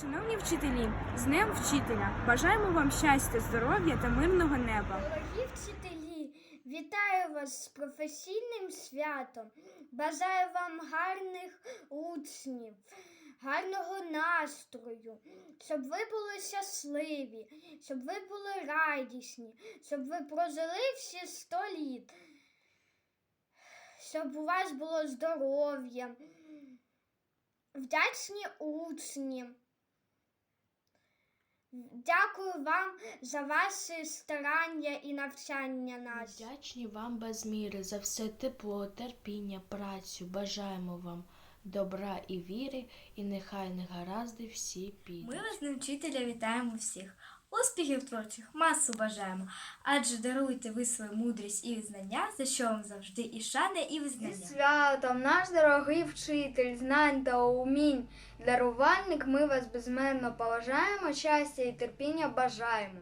Шановні вчителі, з Днем вчителя! Бажаємо вам щастя, здоров'я та мирного неба. Дорогі вчителі, вітаю вас з професійним святом. Бажаю вам гарних учнів, гарного настрою, щоб ви були щасливі, щоб ви були радісні, щоб ви прожили всі сто літ, щоб у вас було здоров'я, вдячні учні. Дякую вам за ваші старання і навчання нас. Вдячні вам без міри за все тепло, терпіння, працю. Бажаємо вам добра і віри, і нехай негаразди всі підуть. Ми вас не вчителя вітаємо всіх. Успіхів творчих масу бажаємо, адже даруйте ви свою мудрість і знання, за що вам завжди і шани, і Зі визнання. святом, наш дорогий вчитель, знань та умінь, дарувальник, ми вас безмерно поважаємо, щастя і терпіння бажаємо.